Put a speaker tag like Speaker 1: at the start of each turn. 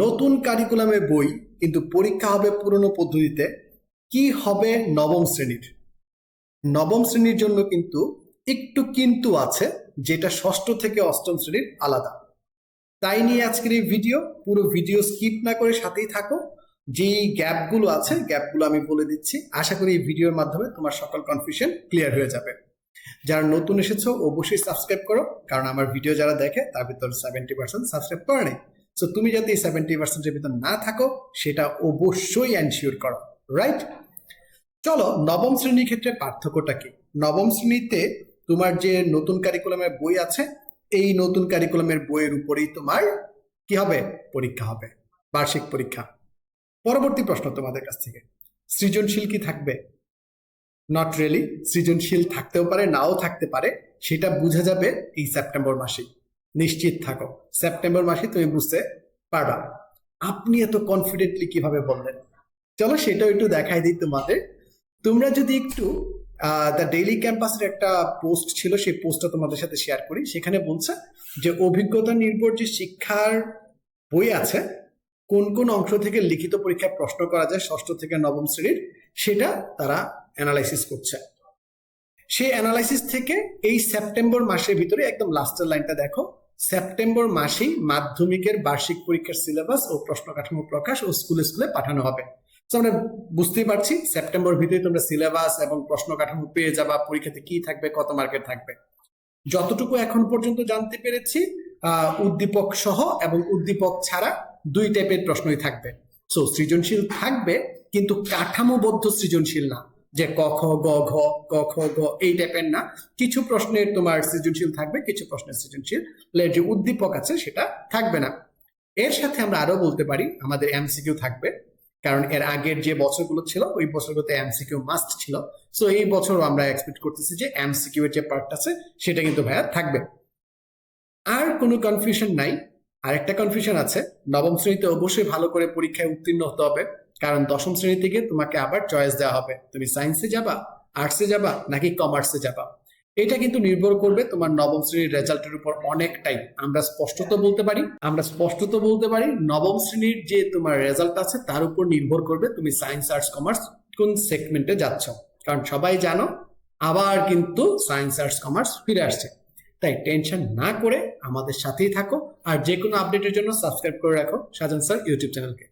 Speaker 1: নতুন কারিকুলামের বই, কিন্তু পরীক্ষা হবে পুরনো পদ্ধতিতে, কি হবে নবম শ্রেণির? নবম শ্রেণির জন্য কিন্তু একটু কিন্তু আছে, যেটা ষষ্ঠ থেকে অষ্টম শ্রেণির আলাদা। তাই নিয়ে আজকের এই ভিডিও পুরো ভিডিও স্কিপ না করে সাথেই থাকো। যেই গ্যাপগুলো আছে গ্যাপগুলো আমি বলে দিচ্ছি। আশা করি এই ভিডিওর মাধ্যমে তোমার সকল কনফিউশন ক্লিয়ার হয়ে যাবে। যারা নতুন এসেছ, অবশ্যই সাবস্ক্রাইব করো, কারণ আমার ভিডিও যারা দেখে, তার ভিতর সেভেন্টি পার্সেন্ট সাবস্ক্রাইব করে নেই। সো তুমি যাতে এই সেভেন্টি পার্সেন্টের ভিতর না থাকো, সেটা অবশ্যই এনশিওর করো রাইট চলো, নবম শ্রেণির ক্ষেত্রে পার্থক্যটা কি? নবম শ্রেণীতে তোমার যে নতুন কারিকুলামের বই আছে, এই নতুন কারিকুলামের বইয়ের উপরেই তোমার কি হবে? পরীক্ষা হবে, বার্ষিক পরীক্ষা। পরবর্তী প্রশ্ন তোমাদের কাছ থেকে, সৃজনশীল কি থাকবে? নট রিয়েলি সৃজনশীল থাকতেও পারে, নাও থাকতে পারে, সেটা বোঝা যাবে এই সেপ্টেম্বর মাসেই। নিশ্চিত থাকো। সেপ্টেম্বর মাসে তুমি বুঝতে পারবা। আপনি এত কনফিডেন্টলি কীভাবে বললেন? চলো সেটাও একটু দেখাই দিই তোমাদের। তোমরা যদি একটু দ্য ডেইলি ক্যাম্পাসের একটা পোস্ট ছিল, সেই পোস্টটা তোমাদের সাথে শেয়ার করি। সেখানে বলছে যে, অভিজ্ঞতা নির্ভর যে শিক্ষার বই আছে, কোন কোন অংশ থেকে লিখিত পরীক্ষায় প্রশ্ন করা যায় ষষ্ঠ থেকে নবম শ্রেণির, সেটা তারা অ্যানালাইসিস করছে। সেই অ্যানালাইসিস থেকে এই সেপ্টেম্বর মাসের ভিতরে একদম লাস্টের লাইনটা দেখো। সেপ্টেম্বর মাসেই মাধ্যমিকের বার্ষিক পরীক্ষার সিলেবাস ও প্রশ্ন কাঠামো প্রকাশ ও স্কুলে স্কুলে পাঠানো হবে। তো আমরা বুঝতেই পারছি, সেপ্টেম্বর ভিতরে তোমরা সিলেবাস এবং প্রশ্ন কাঠামো পেয়ে যাবা, পরীক্ষাতে কি থাকবে, কত মার্কের থাকবে। যতটুকু এখন পর্যন্ত জানতে পেরেছি উদ্দীপক সহ এবং উদ্দীপক ছাড়া দুই টাইপের প্রশ্নই থাকবে। সো সৃজনশীল থাকবে, কিন্তু কাঠামোবদ্ধ সৃজনশীল না। যে ক, খ, গ, ঘ, ক, খ গ এই টাইপের না। কিছু প্রশ্নের তোমার সৃজনশীল থাকবে, কিছু প্রশ্নের সৃজনশীল। যে উদ্দীপক আছে, সেটা থাকবে না। এর সাথে আমরা আরও বলতে পারি, আমাদের এমসিকিউ থাকবে। কারণ এর আগের যে বছরগুলো ছিল, ওই বছরগুলোতে এমসিকিউ মাস্ট ছিল। সো এই বছরও আমরা এক্সপেক্ট করতেছি যে এমসিকিউ এর যে পার্টটা আছে, সেটা কিন্তু ভাইয়া থাকবে। আর কোনো কনফিউশন নাই। আরেকটা কনফিউশন আছে। নবম শ্রেণীতে অবশ্যই ভালো করে পরীক্ষায় উত্তীর্ণ হতে হবে। কারণ দশম শ্রেণি থেকে তোমাকে আবার চয়েস দেওয়া হবে। তুমি সায়েন্সে যাবা আর্টসে যাবা, নাকি কমার্সে যাবা। এটা কিন্তু নির্ভর করবে তোমার নবম শ্রেণির রেজাল্টের উপর অনেকটাই। আমরা স্পষ্টত বলতে পারি, আমরা স্পষ্টত বলতে পারি, নবম শ্রেণির যে তোমার রেজাল্ট আছে তার উপর নির্ভর করবে তুমি সায়েন্স আর্টস কমার্স কোন সেগমেন্টে যাচ্ছ। কারণ সবাই জানো, আবার কিন্তু সায়েন্স আর্টস কমার্স ফিরে আসছে। তাই টেনশন না করে আমাদের সাথেই থাকো, আর যে কোনো আপডেটের জন্য সাবস্ক্রাইব করে রাখো সাজান স্যার ইউটিউব চ্যানেলকে